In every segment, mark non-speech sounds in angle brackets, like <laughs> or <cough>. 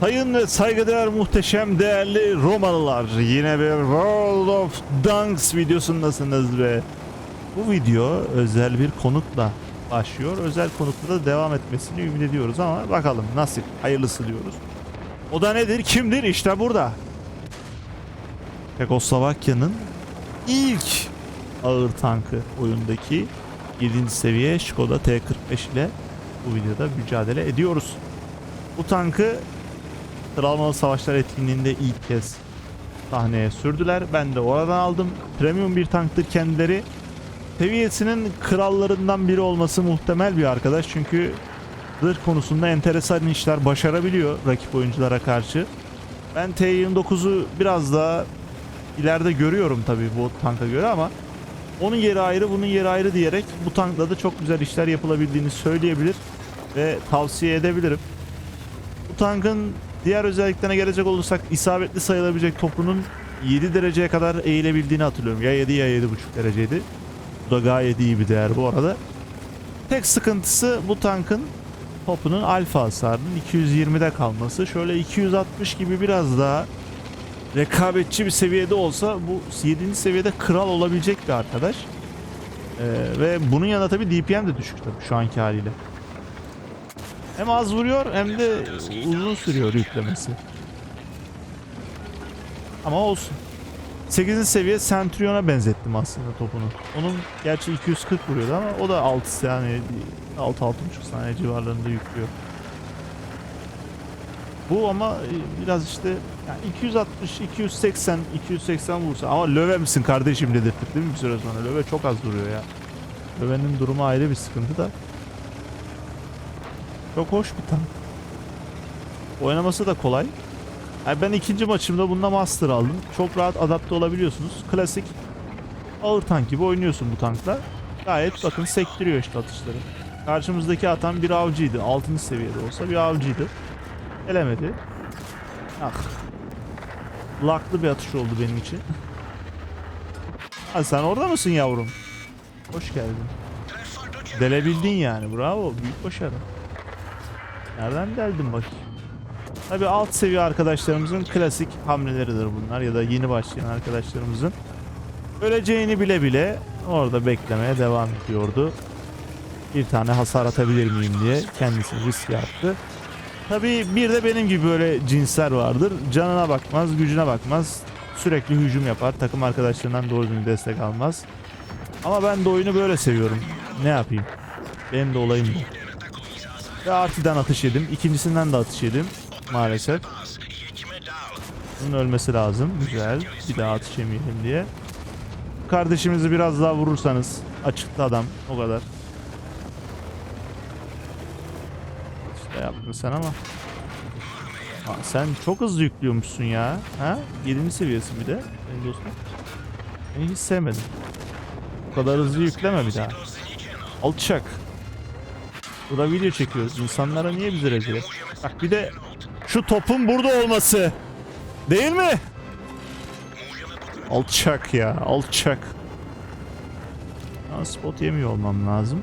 Sayın saygıdeğer muhteşem değerli Romalılar yine bir World of Dunks videosundasınız ve bu video özel bir konukla başlıyor. Özel konukla da devam etmesini ümit ediyoruz ama bakalım nasip hayırlısı diyoruz. O da nedir kimdir işte burada. Çekoslovakya'nın ilk ağır tankı oyundaki 7. seviye Skoda T45 ile bu videoda mücadele ediyoruz. Bu tankı Travmalı Savaşlar etkinliğinde ilk kez sahneye sürdüler. Ben de oradan aldım. Premium bir tanktır kendileri. Seviyesinin krallarından biri olması muhtemel bir arkadaş. Çünkü zırh konusunda enteresan işler başarabiliyor rakip oyunculara karşı. Ben T29'u biraz daha ileride görüyorum tabii bu tanka göre ama onun yeri ayrı bunun yeri ayrı diyerek bu tankla da çok güzel işler yapılabildiğini söyleyebilir ve tavsiye edebilirim. Bu tankın diğer özelliklerine gelecek olursak isabetli sayılabilecek topunun 7 dereceye kadar eğilebildiğini hatırlıyorum. Ya 7 ya 7.5 dereceydi. Bu da gayet iyi bir değer bu arada. Tek sıkıntısı bu tankın topunun alfa hasarının 220'de kalması. Şöyle 260 gibi biraz daha rekabetçi bir seviyede olsa bu 7. seviyede kral olabilecek bir arkadaş. Ee, ve bunun yanında tabi DPM de düşük tabii şu anki haliyle. Hem az vuruyor hem de uzun sürüyor yüklemesi. Ama olsun. 8. seviye Centurion'a benzettim aslında topunu. Onun gerçi 240 vuruyordu ama o da 6 saniye 6-6.5 saniye civarlarında yüklüyor. Bu ama e, biraz işte yani 260, 280, 280 vursa ama löve misin kardeşim dedirttik değil mi bir süre sonra? Löve çok az duruyor ya. Lövenin durumu ayrı bir sıkıntı da. Çok hoş bir tank. Oynaması da kolay. Yani ben ikinci maçımda bunda master aldım. Çok rahat adapte olabiliyorsunuz. Klasik ağır tank gibi oynuyorsun bu tankla. Gayet bakın sektiriyor işte atışları. Karşımızdaki atan bir avcıydı. 6. seviyede olsa bir avcıydı. Gelemedi. Ah. Laklı bir atış oldu benim için. <laughs> Ha sen orada mısın yavrum? Hoş geldin. Delebildin yani bravo büyük başarı. Nereden deldin bakayım? Tabi alt seviye arkadaşlarımızın klasik hamleleridir bunlar ya da yeni başlayan arkadaşlarımızın. Öleceğini bile bile orada beklemeye devam ediyordu. Bir tane hasar atabilir miyim diye kendisi riske attı. Tabi bir de benim gibi böyle cinsler vardır. Canına bakmaz, gücüne bakmaz. Sürekli hücum yapar. Takım arkadaşlarından doğru düzgün destek almaz. Ama ben de oyunu böyle seviyorum. Ne yapayım? Benim de olayım bu. Ve Arti'den atış yedim. İkincisinden de atış yedim. Maalesef. Bunun ölmesi lazım. Güzel. Bir daha atış yemeyelim diye. Kardeşimizi biraz daha vurursanız. Açıkta adam. O kadar. İşte yaptın sen ama. Aa, sen çok hızlı yüklüyormuşsun ya. Ha? 7. seviyesi bir de. Benim dostum. Beni hiç sevmedim. Bu kadar hızlı yükleme bir daha. Alçak. Burada video çekiyoruz. İnsanlara niye bizi rezil? Bak bir de şu topun burada olması. Değil mi? Alçak ya. Alçak. Spot yemiyor olmam lazım.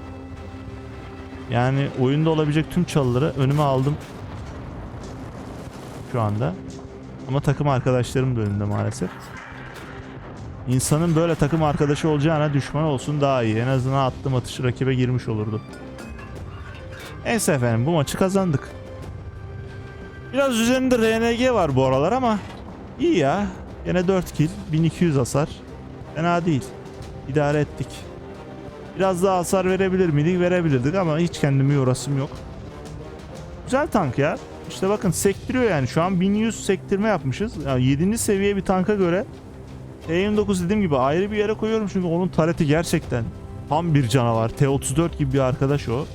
Yani oyunda olabilecek tüm çalıları önüme aldım. Şu anda. Ama takım arkadaşlarım da önümde maalesef. İnsanın böyle takım arkadaşı olacağına düşman olsun daha iyi. En azından attığım atışı rakibe girmiş olurdu. Neyse efendim bu maçı kazandık. Biraz üzerinde RNG var bu aralar ama iyi ya. Yine 4 kill, 1200 hasar. Fena değil. İdare ettik. Biraz daha hasar verebilir miydik? Verebilirdik ama hiç kendimi yorasım yok. Güzel tank ya. İşte bakın sektiriyor yani. Şu an 1100 sektirme yapmışız. Yani 7. seviye bir tanka göre T29 dediğim gibi ayrı bir yere koyuyorum çünkü onun tareti gerçekten tam bir canavar. T34 gibi bir arkadaş o.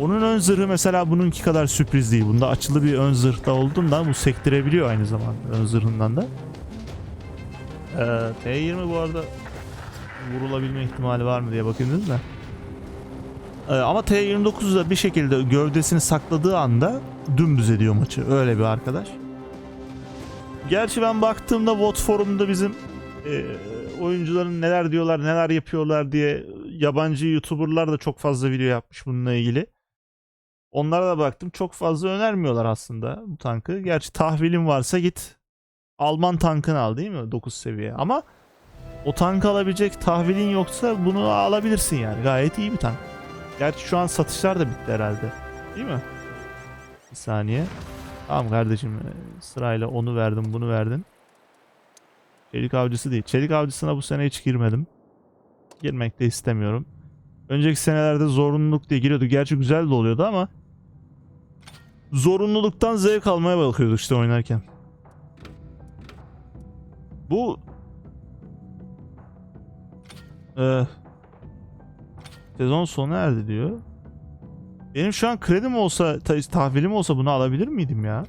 Onun ön zırhı mesela bununki kadar sürpriz değil. Bunda açılı bir ön zırhta olduğundan bu sektirebiliyor aynı zamanda ön zırhından da. Ee, T20 bu arada vurulabilme ihtimali var mı diye bakıyorsunuz da. Ee, ama T29 da bir şekilde gövdesini sakladığı anda dümdüz ediyor maçı. Öyle bir arkadaş. Gerçi ben baktığımda Vot forumunda bizim e, oyuncuların neler diyorlar, neler yapıyorlar diye yabancı YouTuber'lar da çok fazla video yapmış bununla ilgili. Onlara da baktım. Çok fazla önermiyorlar aslında bu tankı. Gerçi tahvilin varsa git Alman tankını al değil mi? 9 seviye. Ama o tankı alabilecek tahvilin yoksa bunu alabilirsin yani. Gayet iyi bir tank. Gerçi şu an satışlar da bitti herhalde. Değil mi? Bir saniye. Tamam kardeşim sırayla onu verdim bunu verdin. Çelik avcısı değil. Çelik avcısına bu sene hiç girmedim. Girmek de istemiyorum. Önceki senelerde zorunluluk diye giriyordu. Gerçi güzel de oluyordu ama zorunluluktan zevk almaya bakıyorduk işte oynarken. Bu Ee, sezon sonu erdi diyor. Benim şu an kredim olsa, ta- tahvilim olsa bunu alabilir miydim ya?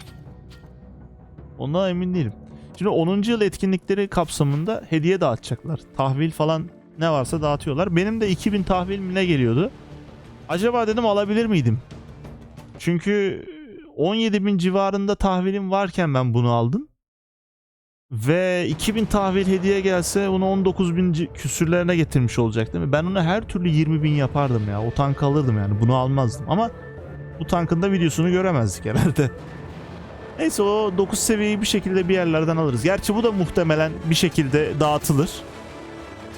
Ondan emin değilim. Şimdi 10. yıl etkinlikleri kapsamında hediye dağıtacaklar. Tahvil falan ne varsa dağıtıyorlar. Benim de 2000 tahvil mi ne geliyordu? Acaba dedim alabilir miydim? Çünkü 17.000 civarında tahvilim varken ben bunu aldım. Ve 2000 tahvil hediye gelse onu 19.000 ci- küsürlerine getirmiş olacak değil mi? Ben onu her türlü 20.000 yapardım ya. O tankı alırdım yani. Bunu almazdım. Ama bu tankın da videosunu göremezdik herhalde. <laughs> Neyse o 9 seviyeyi bir şekilde bir yerlerden alırız. Gerçi bu da muhtemelen bir şekilde dağıtılır.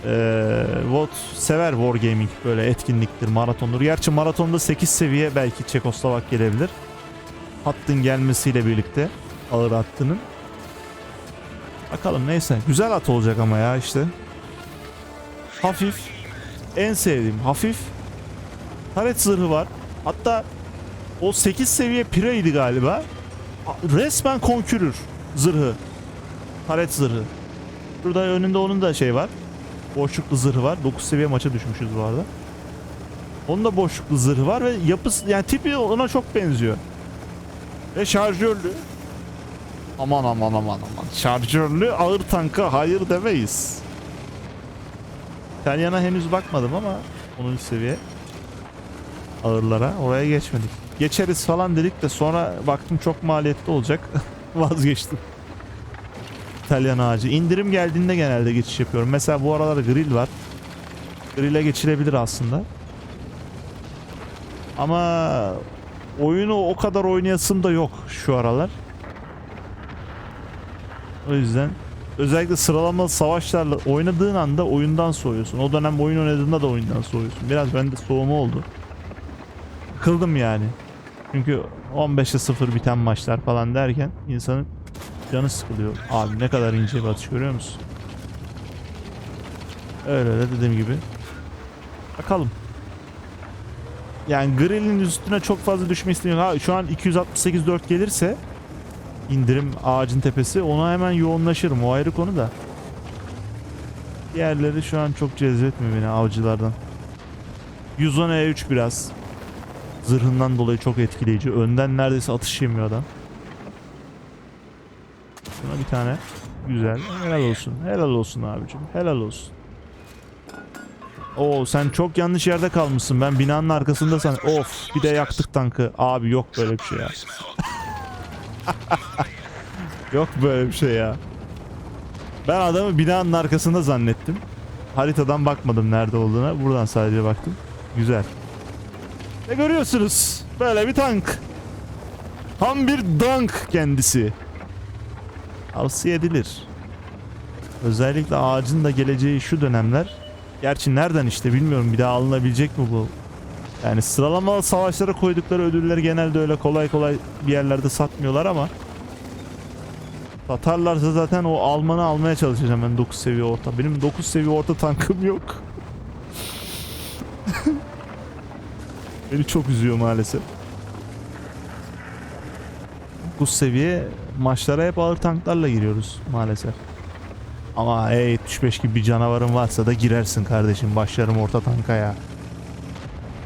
Ee, VOD sever Wargaming böyle etkinliktir, maratondur. Gerçi maratonda 8 seviye belki Çekoslovak gelebilir. Hattın gelmesiyle birlikte ağır hattının. Bakalım neyse. Güzel at olacak ama ya işte. Hafif. En sevdiğim hafif. Taret zırhı var. Hatta o 8 seviye pireydi galiba. Resmen konkürür zırhı. Taret zırhı. Burada önünde onun da şey var. Boşluklu zırhı var. 9 seviye maça düşmüşüz bu arada. Onun da boşluklu zırhı var ve yapısı yani tipi ona çok benziyor. Ve şarjörlü. Aman aman aman aman. Şarjörlü ağır tanka hayır demeyiz. İtalyana henüz bakmadım ama 10. seviye ağırlara oraya geçmedik. Geçeriz falan dedik de sonra baktım çok maliyetli olacak. <laughs> Vazgeçtim. İtalyan ağacı. İndirim geldiğinde genelde geçiş yapıyorum. Mesela bu aralar grill var. Grill'e geçilebilir aslında. Ama oyunu o kadar oynayasım da yok şu aralar. O yüzden özellikle sıralamalı savaşlarla oynadığın anda oyundan soğuyorsun. O dönem oyun oynadığında da oyundan soğuyorsun. Biraz bende soğuma oldu. Kıldım yani. Çünkü 15'e 0 biten maçlar falan derken insanın canı sıkılıyor. Abi ne kadar ince bir atış görüyor musun? Öyle öyle dediğim gibi. Bakalım. Yani grillin üstüne çok fazla düşme istemiyorum. Ha, şu an 268 4 gelirse indirim ağacın tepesi ona hemen yoğunlaşırım. O ayrı konu da. Diğerleri şu an çok cezbetmiyor beni avcılardan. 110 E3 biraz. Zırhından dolayı çok etkileyici. Önden neredeyse atış yemiyor adam. Şuna bir tane. Güzel. Helal olsun. Helal olsun abicim. Helal olsun. Oo sen çok yanlış yerde kalmışsın. Ben binanın arkasında san. Of bir de yaktık tankı. Abi yok böyle bir şey ya. <laughs> yok böyle bir şey ya. Ben adamı binanın arkasında zannettim. Haritadan bakmadım nerede olduğuna. Buradan sadece baktım. Güzel. Ne görüyorsunuz? Böyle bir tank. Tam bir dank kendisi. Tavsiye edilir. Özellikle ağacın da geleceği şu dönemler. Gerçi nereden işte bilmiyorum bir daha alınabilecek mi bu? Yani sıralamalı savaşlara koydukları ödülleri genelde öyle kolay kolay bir yerlerde satmıyorlar ama Satarlarsa zaten o Alman'ı almaya çalışacağım ben 9 seviye orta. Benim 9 seviye orta tankım yok. <laughs> Beni çok üzüyor maalesef. 9 seviye maçlara hep ağır tanklarla giriyoruz maalesef. Ama E75 gibi bir canavarın varsa da girersin kardeşim. Başlarım orta tanka ya.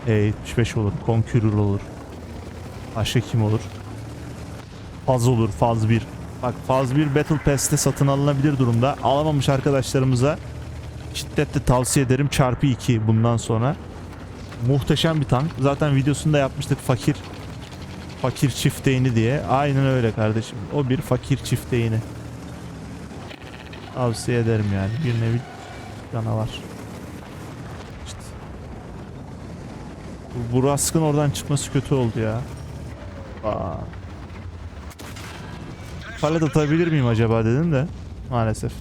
E75 olur, Conqueror olur. Başka kim olur? Faz olur, Faz 1. Bak Faz 1 Battle Pass'te satın alınabilir durumda. Alamamış arkadaşlarımıza şiddetle tavsiye ederim. Çarpı 2 bundan sonra. Muhteşem bir tank. Zaten videosunu da yapmıştık fakir fakir çifteğini diye. Aynen öyle kardeşim. O bir fakir çifteğini. Tavsiye ederim yani. Bir nevi canavar. İşte. Bu, bu Rask'ın oradan çıkması kötü oldu ya. Aa. Palet atabilir miyim acaba dedim de maalesef.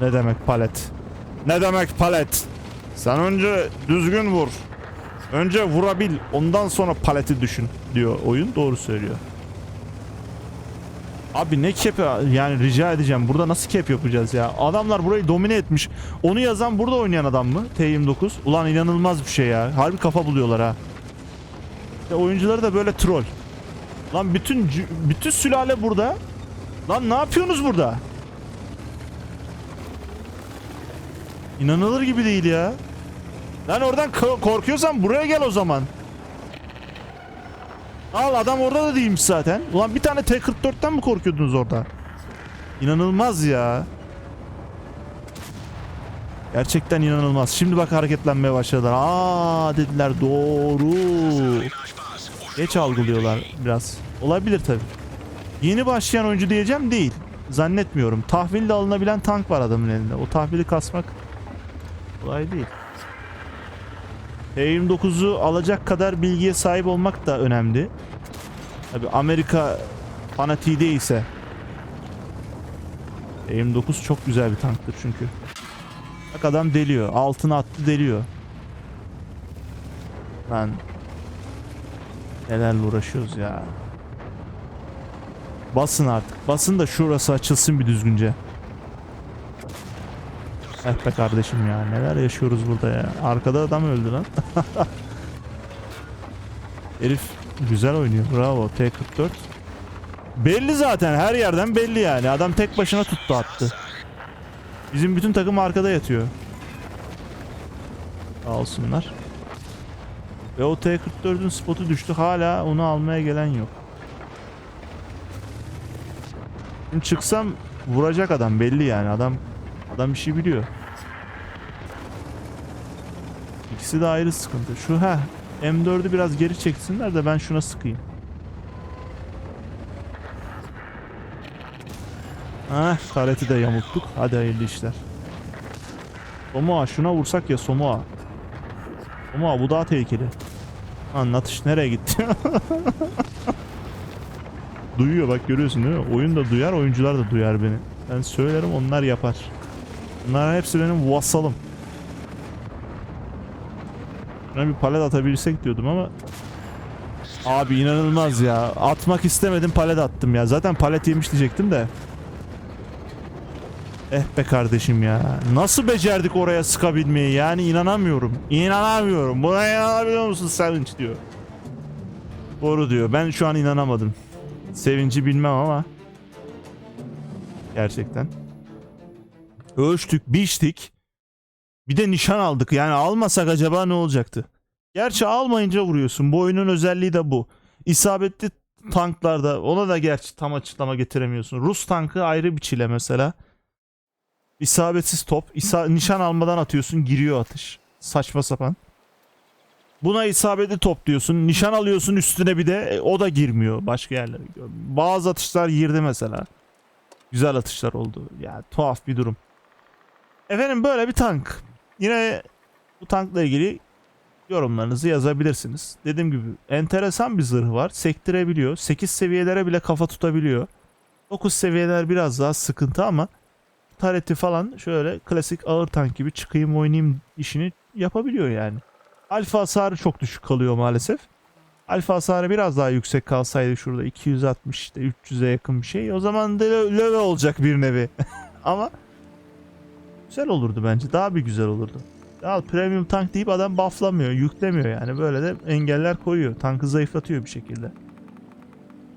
Ne demek palet? Ne demek palet? Sen önce düzgün vur. Önce vurabil, ondan sonra paleti düşün diyor oyun. Doğru söylüyor. Abi ne cap ya- yani rica edeceğim. Burada nasıl cap yapacağız ya? Adamlar burayı domine etmiş. Onu yazan burada oynayan adam mı? T29. Ulan inanılmaz bir şey ya. Harbi kafa buluyorlar ha. İşte oyuncuları da böyle troll. Lan bütün bütün sülale burada. Lan ne yapıyorsunuz burada? İnanılır gibi değil ya. Lan oradan ko- korkuyorsan buraya gel o zaman. Al adam orada da değilmiş zaten. Ulan bir tane T-44'ten mi korkuyordunuz orada? İnanılmaz ya. Gerçekten inanılmaz. Şimdi bak hareketlenmeye başladılar. Aa dediler doğru. Geç algılıyorlar biraz. Olabilir tabi. Yeni başlayan oyuncu diyeceğim değil. Zannetmiyorum. Tahville alınabilen tank var adamın elinde. O tahvili kasmak kolay değil. T-29'u alacak kadar bilgiye sahip olmak da önemli. Tabi Amerika fanatiği değilse. T-29 çok güzel bir tanktır çünkü. Bak adam deliyor. Altına attı deliyor. Lan Nelerle uğraşıyoruz ya. Basın artık. Basın da şurası açılsın bir düzgünce. Eh be kardeşim ya. Neler yaşıyoruz burada ya. Arkada adam öldü lan. <laughs> Herif güzel oynuyor. Bravo. T44. Belli zaten. Her yerden belli yani. Adam tek başına tuttu attı. Bizim bütün takım arkada yatıyor. Sağ olsunlar. Ve o T-44'ün spotu düştü. Hala onu almaya gelen yok. Şimdi çıksam vuracak adam belli yani. Adam adam bir şey biliyor. İkisi de ayrı sıkıntı. Şu ha M4'ü biraz geri çeksinler de ben şuna sıkayım. Ha, kareti de yamulttuk. Hadi hayırlı işler. Somoa şuna vursak ya Somoa. Somoa bu daha tehlikeli. Anlatış nereye gitti? <laughs> Duyuyor bak görüyorsun değil mi? Oyun da duyar, oyuncular da duyar beni. Ben söylerim onlar yapar. Bunların hepsi benim vassalım. Buna bir palet atabilsek diyordum ama Abi inanılmaz ya. Atmak istemedim palet attım ya. Zaten palet yemiş diyecektim de. Eh be kardeşim ya. Nasıl becerdik oraya sıkabilmeyi yani inanamıyorum. İnanamıyorum. Buna inanabiliyor musun Sevinç diyor. Doğru diyor. Ben şu an inanamadım. Sevinci bilmem ama. Gerçekten. Ölçtük, biçtik. Bir de nişan aldık. Yani almasak acaba ne olacaktı? Gerçi almayınca vuruyorsun. Bu oyunun özelliği de bu. İsabetli tanklarda ona da gerçi tam açıklama getiremiyorsun. Rus tankı ayrı bir çile mesela. İsabetsiz top. İsa nişan almadan atıyorsun giriyor atış. Saçma sapan. Buna isabetli top diyorsun. Nişan alıyorsun üstüne bir de e, o da girmiyor başka yerlere. Bazı atışlar girdi mesela. Güzel atışlar oldu. Ya tuhaf bir durum. Efendim böyle bir tank. Yine bu tankla ilgili yorumlarınızı yazabilirsiniz. Dediğim gibi enteresan bir zırhı var. Sektirebiliyor. 8 seviyelere bile kafa tutabiliyor. 9 seviyeler biraz daha sıkıntı ama tareti falan şöyle klasik ağır tank gibi çıkayım oynayayım işini yapabiliyor yani. Alfa hasarı çok düşük kalıyor maalesef. Alfa hasarı biraz daha yüksek kalsaydı şurada 260 işte 300'e yakın bir şey o zaman da lö- löve olacak bir nevi. <laughs> Ama güzel olurdu bence. Daha bir güzel olurdu. Al premium tank deyip adam bufflamıyor, yüklemiyor yani. Böyle de engeller koyuyor. Tankı zayıflatıyor bir şekilde.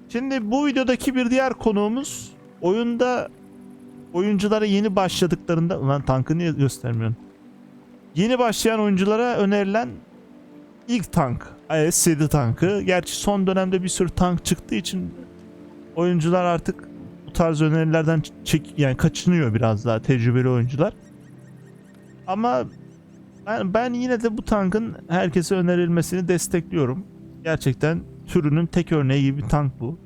Şimdi bu videodaki bir diğer konuğumuz oyunda oyunculara yeni başladıklarında ulan tankı niye göstermiyorsun? Yeni başlayan oyunculara önerilen ilk tank IS-7 tankı. Gerçi son dönemde bir sürü tank çıktığı için oyuncular artık bu tarz önerilerden çek yani kaçınıyor biraz daha tecrübeli oyuncular. Ama ben, ben yine de bu tankın herkese önerilmesini destekliyorum. Gerçekten türünün tek örneği gibi bir tank bu.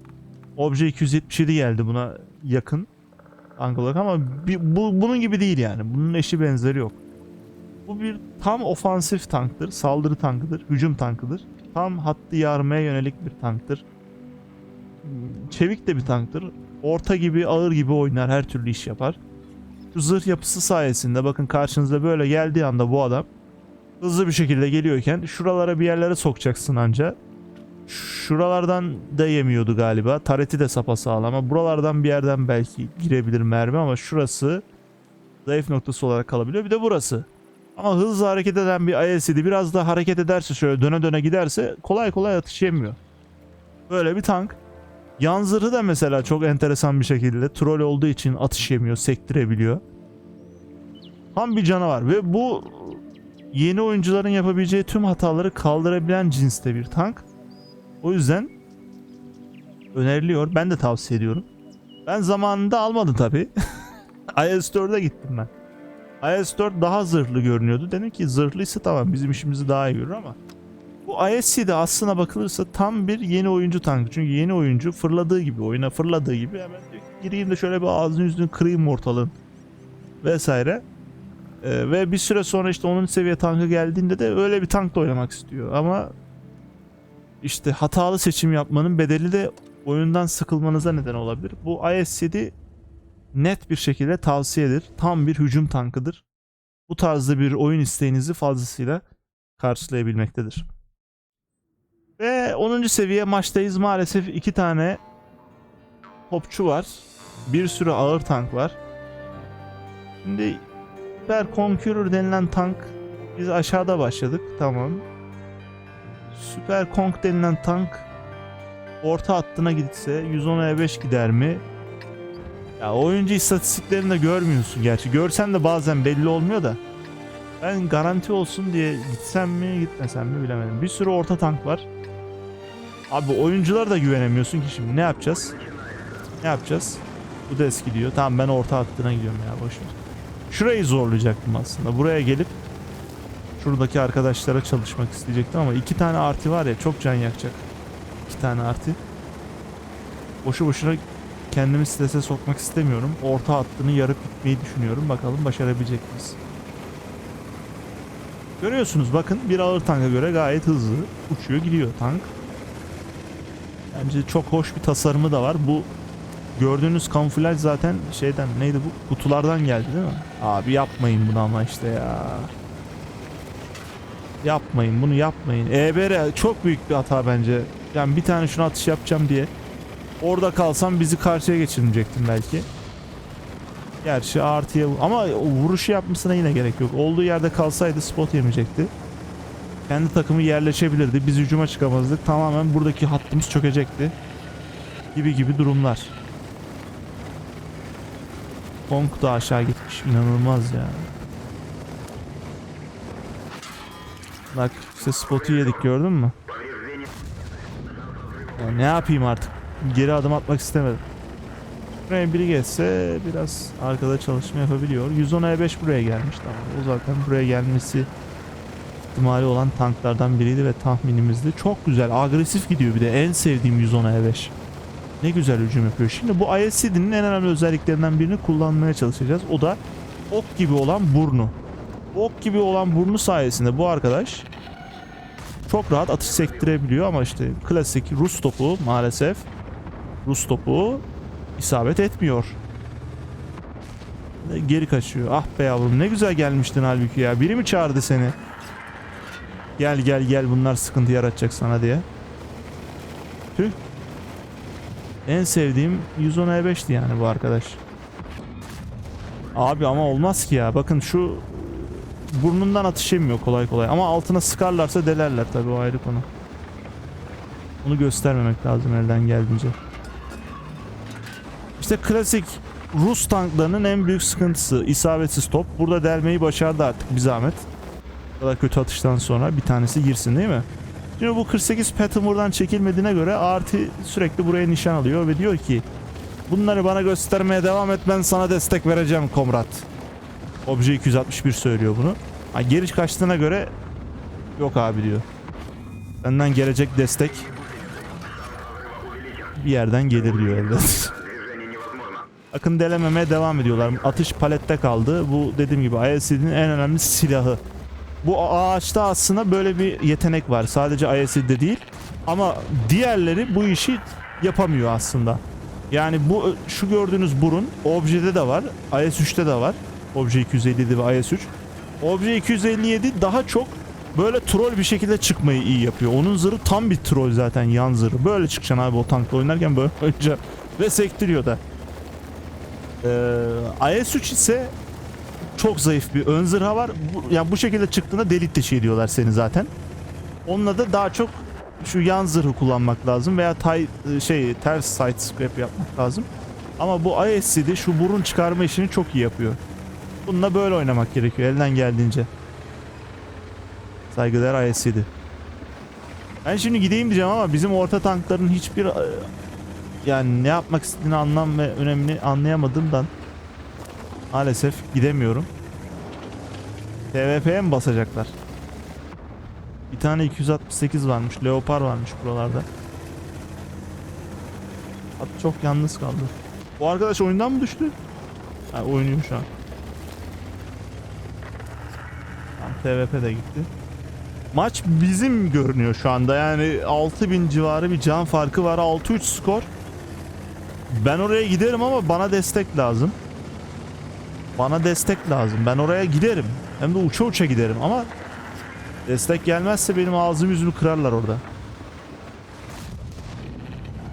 Obje 277 geldi buna yakın tank olarak ama bir- bu, bunun gibi değil yani. Bunun eşi benzeri yok. Bu bir tam ofansif tanktır, saldırı tankıdır, hücum tankıdır. Tam hattı yarmaya yönelik bir tanktır. Çevik de bir tanktır. Orta gibi, ağır gibi oynar, her türlü iş yapar. Zırh yapısı sayesinde bakın karşınıza böyle geldiği anda bu adam hızlı bir şekilde geliyorken şuralara bir yerlere sokacaksın anca. Şuralardan da yemiyordu galiba. Tareti de sapasağlam ama buralardan bir yerden belki girebilir mermi ama şurası zayıf noktası olarak kalabiliyor. Bir de burası. Ama hızlı hareket eden bir ILCD biraz da hareket ederse şöyle döne döne giderse kolay kolay atış yemiyor. Böyle bir tank. Yan zırhı da mesela çok enteresan bir şekilde troll olduğu için atış yemiyor, sektirebiliyor. Tam bir canavar ve bu yeni oyuncuların yapabileceği tüm hataları kaldırabilen cinste bir tank. O yüzden öneriliyor. Ben de tavsiye ediyorum. Ben zamanında almadım tabi. <laughs> IS-4'e gittim ben. IS-4 daha zırhlı görünüyordu. Dedim ki zırhlıysa tamam bizim işimizi daha iyi görür ama bu ISC'de aslına bakılırsa tam bir yeni oyuncu tankı. Çünkü yeni oyuncu fırladığı gibi oyuna fırladığı gibi hemen gireyim de şöyle bir ağzını yüzünü kırayım ortalığın vesaire. Ee, ve bir süre sonra işte onun seviye tankı geldiğinde de öyle bir tankla oynamak istiyor. Ama işte hatalı seçim yapmanın bedeli de oyundan sıkılmanıza neden olabilir. Bu IS-7 net bir şekilde tavsiyedir. Tam bir hücum tankıdır. Bu tarzda bir oyun isteğinizi fazlasıyla karşılayabilmektedir. Ve 10. seviye maçtayız. Maalesef iki tane topçu var. Bir sürü ağır tank var. Şimdi Super Conqueror denilen tank biz aşağıda başladık. Tamam. Süper Kong denilen tank orta hattına gitse 110 E5 gider mi? Ya oyuncu istatistiklerini de görmüyorsun gerçi. Görsen de bazen belli olmuyor da. Ben garanti olsun diye gitsem mi gitmesem mi bilemedim. Bir sürü orta tank var. Abi oyunculara da güvenemiyorsun ki şimdi. Ne yapacağız? Ne yapacağız? Bu da eski diyor. Tamam ben orta hattına gidiyorum ya boşver. Şurayı zorlayacaktım aslında. Buraya gelip şuradaki arkadaşlara çalışmak isteyecektim ama iki tane artı var ya çok can yakacak. İki tane artı. Boşu boşuna kendimi strese sokmak istemiyorum. Orta hattını yarıp gitmeyi düşünüyorum. Bakalım başarabilecek miyiz? Görüyorsunuz bakın bir ağır tanka göre gayet hızlı uçuyor gidiyor tank. Bence çok hoş bir tasarımı da var. Bu gördüğünüz kamuflaj zaten şeyden neydi bu kutulardan geldi değil mi? Abi yapmayın bunu ama işte ya. Yapmayın bunu yapmayın. EBR çok büyük bir hata bence. Yani bir tane şunu atış yapacağım diye. Orada kalsam bizi karşıya geçirmeyecektim belki. Gerçi artıya ama vuruşu yapmasına yine gerek yok. Olduğu yerde kalsaydı spot yemeyecekti. Kendi takımı yerleşebilirdi. Biz hücuma çıkamazdık. Tamamen buradaki hattımız çökecekti. Gibi gibi durumlar. Kong da aşağı gitmiş. İnanılmaz ya. Bak işte spotu yedik gördün mü? Ya ne yapayım artık? Geri adım atmak istemedim. Buraya biri geçse biraz arkada çalışma yapabiliyor. 110 E5 buraya gelmiş tamam. O zaten buraya gelmesi ihtimali olan tanklardan biriydi ve tahminimizdi. Çok güzel, agresif gidiyor bir de. En sevdiğim 110 E5. Ne güzel hücum yapıyor. Şimdi bu ISCD'nin en önemli özelliklerinden birini kullanmaya çalışacağız. O da ok gibi olan burnu. Ok gibi olan burnu sayesinde bu arkadaş çok rahat atış sektirebiliyor ama işte klasik Rus topu maalesef Rus topu isabet etmiyor. Geri kaçıyor. Ah be yavrum ne güzel gelmiştin halbuki ya. Biri mi çağırdı seni? Gel gel gel bunlar sıkıntı yaratacak sana diye. Tüh. En sevdiğim 110 E5'ti yani bu arkadaş. Abi ama olmaz ki ya. Bakın şu burnundan atış yemiyor kolay kolay. Ama altına sıkarlarsa delerler tabii o ayrı konu. Bunu göstermemek lazım elden geldiğince. İşte klasik Rus tanklarının en büyük sıkıntısı isabetsiz top. Burada delmeyi başardı artık bir zahmet. Kadar kötü atıştan sonra bir tanesi girsin değil mi? Şimdi bu 48 pattern buradan çekilmediğine göre artı sürekli buraya nişan alıyor ve diyor ki bunları bana göstermeye devam et ben sana destek vereceğim komrat. Obje 261 söylüyor bunu. Ha, geri kaçtığına göre yok abi diyor. Senden gelecek destek bir yerden gelir diyor elde. <laughs> Akın delememeye devam ediyorlar. Atış palette kaldı. Bu dediğim gibi ILCD'nin en önemli silahı. Bu ağaçta aslında böyle bir yetenek var. Sadece IS'de değil. Ama diğerleri bu işi yapamıyor aslında. Yani bu şu gördüğünüz burun objede de var. IS-3'te de var. Obje 257 ve IS-3. Obje 257 daha çok böyle troll bir şekilde çıkmayı iyi yapıyor. Onun zırhı tam bir troll zaten yan zırhı. Böyle çıkacaksın abi o tankla oynarken böyle <laughs> oynayacaksın. Ve sektiriyor da. Ee, IS-3 ise çok zayıf bir ön zırha var. Bu, yani bu şekilde çıktığında delik deşi ediyorlar seni zaten. Onunla da daha çok şu yan zırhı kullanmak lazım veya tay, şey ters side scrap yapmak lazım. Ama bu ISC'de şu burun çıkarma işini çok iyi yapıyor. Bununla böyle oynamak gerekiyor elden geldiğince. Saygıdeğer ISC'di. Ben şimdi gideyim diyeceğim ama bizim orta tankların hiçbir e, yani ne yapmak istediğini anlam ve önemini anlayamadığımdan maalesef gidemiyorum. TVP'ye mi basacaklar? Bir tane 268 varmış. Leopar varmış buralarda. At çok yalnız kaldı. Bu arkadaş oyundan mı düştü? Ha, oynuyor şu an. Tamam, TVP de gitti. Maç bizim görünüyor şu anda. Yani 6000 civarı bir can farkı var. 6-3 skor. Ben oraya giderim ama bana destek lazım. Bana destek lazım. Ben oraya giderim. Hem de uça uça giderim ama destek gelmezse benim ağzım yüzümü kırarlar orada.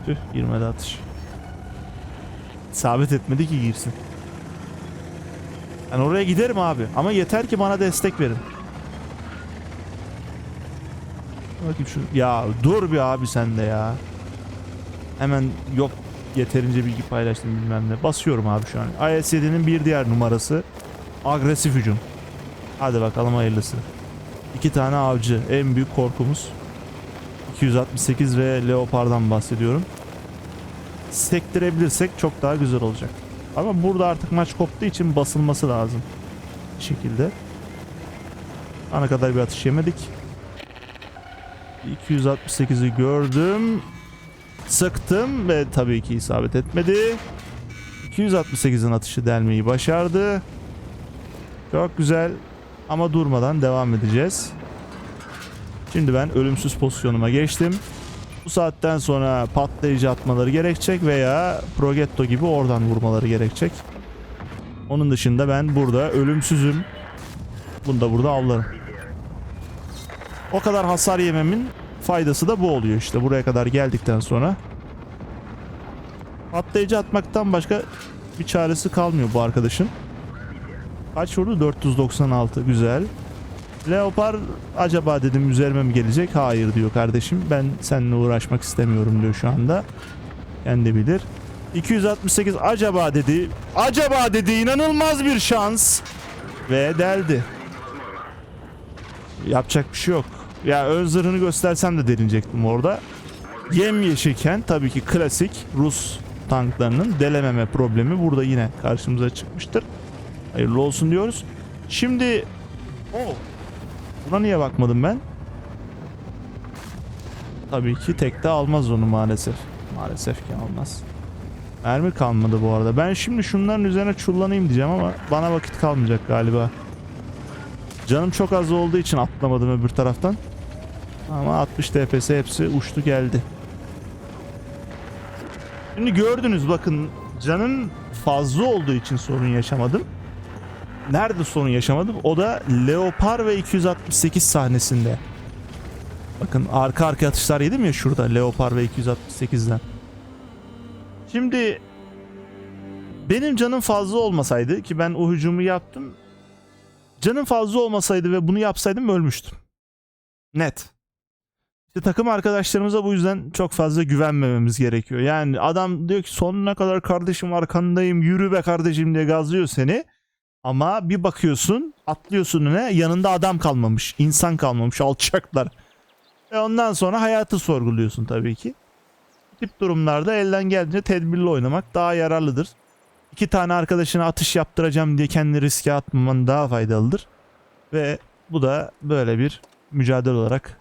Tüh girmedi atış. Sabit etmedi ki girsin. Ben oraya giderim abi ama yeter ki bana destek verin. Bakayım şu. Ya dur bir abi sen de ya. Hemen yok yeterince bilgi paylaştım bilmem ne. Basıyorum abi şu an. IS-7'nin bir diğer numarası agresif hücum. Hadi bakalım hayırlısı. İki tane avcı. En büyük korkumuz. 268 ve Leopard'dan bahsediyorum. Sektirebilirsek çok daha güzel olacak. Ama burada artık maç koptuğu için basılması lazım. Bir şekilde. Ana kadar bir atış yemedik. 268'i gördüm. Sıktım ve tabii ki isabet etmedi. 268'in atışı delmeyi başardı. Çok güzel ama durmadan devam edeceğiz. Şimdi ben ölümsüz pozisyonuma geçtim. Bu saatten sonra patlayıcı atmaları gerekecek veya Progetto gibi oradan vurmaları gerekecek. Onun dışında ben burada ölümsüzüm. Bunu da burada avlarım. O kadar hasar yememin faydası da bu oluyor işte buraya kadar geldikten sonra. Patlayıcı atmaktan başka bir çaresi kalmıyor bu arkadaşın. Kaç vurdu? 496 güzel. Leopar acaba dedim üzerime mi gelecek? Hayır diyor kardeşim. Ben seninle uğraşmak istemiyorum diyor şu anda. Kendi bilir. 268 acaba dedi. Acaba dedi inanılmaz bir şans. Ve deldi. Yapacak bir şey yok. Ya ön zırhını göstersem de derinecektim orada. Yem yeşilken tabii ki klasik Rus tanklarının delememe problemi burada yine karşımıza çıkmıştır. Hayırlı olsun diyoruz. Şimdi o buna niye bakmadım ben? Tabii ki tekte almaz onu maalesef. Maalesef ki almaz. Mermi kalmadı bu arada. Ben şimdi şunların üzerine çullanayım diyeceğim ama bana vakit kalmayacak galiba. Canım çok az olduğu için atlamadım öbür taraftan. Ama 60 TPS hepsi uçtu geldi. Şimdi gördünüz bakın canın fazla olduğu için sorun yaşamadım. Nerede sorun yaşamadım? O da Leopar ve 268 sahnesinde. Bakın arka arka atışlar yedim ya şurada Leopar ve 268'den. Şimdi benim canım fazla olmasaydı ki ben o hücumu yaptım. Canım fazla olmasaydı ve bunu yapsaydım ölmüştüm. Net. İşte takım arkadaşlarımıza bu yüzden çok fazla güvenmememiz gerekiyor. Yani adam diyor ki sonuna kadar kardeşim arkandayım yürü be kardeşim diye gazlıyor seni. Ama bir bakıyorsun atlıyorsun ne yanında adam kalmamış insan kalmamış alçaklar. Ve ondan sonra hayatı sorguluyorsun tabii ki. Tip durumlarda elden geldiğince tedbirli oynamak daha yararlıdır. İki tane arkadaşına atış yaptıracağım diye kendini riske atmaman daha faydalıdır. Ve bu da böyle bir mücadele olarak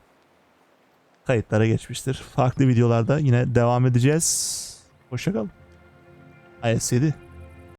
kayıtlara geçmiştir. Farklı videolarda yine devam edeceğiz. Hoşçakalın. IS7